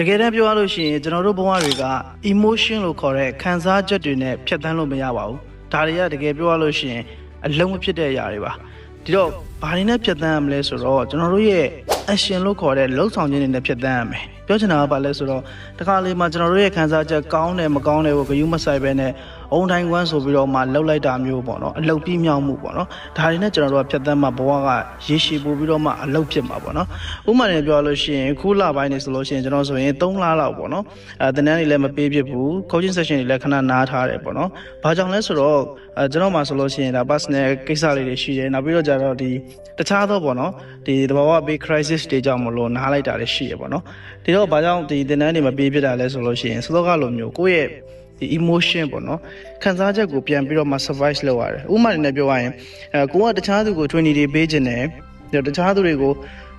တကယ်တမ်းပြောရလို့ရှိရင်ကျွန်တော်တို့ဘဝတွေက emotion လို့ခေါ်တဲ့ခံစားချက်တွေနဲ့ဖြတ်သန်းလို့မရပါဘူးဒါတွေကတကယ်ပြောရလို့ရှိရင်အလုံးမဖြစ်တဲ့အရာတွေပါဒီတော့ဘာတွေနဲ့ဖြတ်သန်းရမလဲဆိုတော့ကျွန်တော်တို့ရဲ့ action လို့ခေါ်တဲ့လှုပ်ဆောင်ခြင်းတွေနဲ့ဖြတ်သန်းရမယ် ပြောချင်တာကဘာလဲဆိုတော့တခါလေမှကျွန်တော်တို့ရဲ့ခံစားချက်ကောင်းတယ်မကောင်းတယ်ကိုဂရုမစိုက်ပဲနဲ့အုံတိုင်းကွမ်းဆိုပြီးတော့မှလှုပ်လိုက်တာမျိုးပေါ့နော်အလုတ်ပြီးမြောက်မှုပေါ့နော်ဒါတွေနဲ့ကျွန်တော်တို့ကဖြတ်သန်းမှဘဝကရေရှည်ပို့ပြီးတော့မှအလုတ်ဖြစ်မှာပေါ့နော်ဥပမာနဲ့ပြောရလို့ရှိရင်ခုလပိုင်းနေဆိုလို့ရှိရင်ကျွန်တော်ဆိုရင်3လလောက်ပေါ့နော်အဲတနန်းတွေလည်းမပေးဖြစ်ဘူး coaching session တွေလည်းခဏနားထားတယ်ပေါ့နော်ဘာကြောင့်လဲဆိုတော့အဲကျွန်တော်မှဆိုလို့ရှိရင်ဒါ personal ကိစ္စလေးတွေရှိတယ်နောက်ပြီးတော့ကြတော့ဒီတခြားသောပေါ့နော်ဒီတဘာဝဘေး crisis တွေကြောင့်မလို့နားလိုက်တာလည်းရှိရပေါ့နော်ဒီတော့ဘာကြောင့်ဒီတနန်းတွေမပေးဖြစ်တာလဲဆိုလို့ရှိရင်စသောကလိုမျိုးကိုယ့်ရဲ့ဒီ emotion ပေါ့နော်ခံစားချက်ကိုပြန်ပြီးတော့မှ survive လုပ်ရတယ်ဥပမာနဲ့ပြောရရင်အဲကိုကတခြားသူကို20တွေပေးခြင်းနဲ့ပြီးတော့တခြားသူတွေကို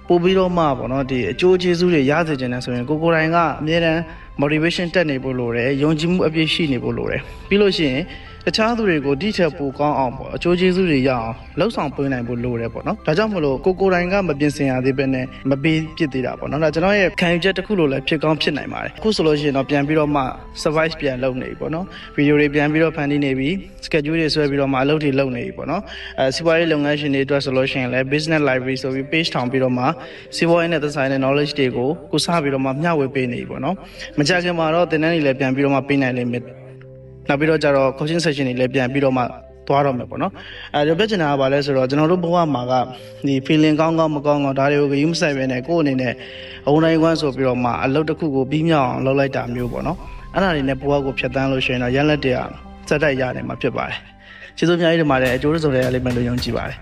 ပို့ပြီးတော့မှပေါ့နော်ဒီအကျိုးကျေးဇူးတွေရစေခြင်းနဲ့ဆိုရင်ကိုကိုယ်တိုင်ကအမြဲတမ်း motivation တက်နေဖို့လိုတယ်ယုံကြည်မှုအပြည့်ရှိနေဖို့လိုတယ်ပြီးလို့ရှိရင် တခြားသူတွေကိုဒီထက်ပိုကောင်းအောင်ပေါ့အကျိုးကျေးဇူးတွေရအောင်လှုပ်ဆောင်ပေးနိုင်ဖို့လိုတယ်ပေါ့နော်ဒါကြောင့်မလို့ကိုကိုယ်တိုင်ကမပြင်ဆင်ရသေးပဲနဲ့မပေးဖြစ်သေးတာပေါ့နော်ဒါကျွန်တော်ရဲ့ခံယူချက်တစ်ခုလိုလည်းဖြစ်ကောင်းဖြစ်နိုင်ပါတယ်အခုဆိုလို့ရှိရင်တော့ပြန်ပြီးတော့မှ survive ပြန်လုပ်နေပြီပေါ့နော်ဗီဒီယိုတွေပြန်ပြီးတော့ဖန်တီးနေပြီ schedule တွေဆွဲပြီးတော့မှအလုပ်တွေလုပ်နေပြီပေါ့နော်အဲစီးပွားရေးလုပ်ငန်းရှင်တွေအတွက်ဆိုလို့ရှိရင်လည်း business library ဆိုပြီး page ထောင်ပြီးတော့မှစီးပွားရေးနဲ့သက်ဆိုင်တဲ့ knowledge တွေကိုကိုစပြီးတော့မှမျှဝေပေးနေပြီပေါ့နော်မကြခင်မှာတော့သင်တန်းတွေလည်းပြန်ပြီးတော့မှပေးနိုင်လိမ့်မယ် နောက်ပြီးတော့ကျတော့ coaching session တွေလည်းပြန်ပြီးတော့မှသွားတော့မယ်ပေါ့နော်အဲဒီပြဿနာကဘာလဲဆိုတော့ကျွန်တော်တို့ဘဝမှာကဒီ feeling ကောင်းကောင်းမကောင်းကောင်းဒါတွေကိုဂရုမစိုက်ပဲနဲ့ကိုယ့်အနေနဲ့အုံတိုင်းကွမ်းဆိုပြီးတော့မှအလုပ်တစ်ခုကိုပြီးမြောက်အောင်လုပ်လိုက်တာမျိုးပေါ့နော်အဲ့ဒါတွေနဲ့ဘဝကိုဖြတ်တန်းလို့ရှိရင်တော့ရလက်တွေကစက်တိုက်ရတယ်မှာဖြစ်ပါတယ်ကျေးဇူးအများကြီးတင်ပါတယ်အကျိုးရဆုံးတွေရလိမ့်မယ်လို့ယုံကြည်ပါတယ်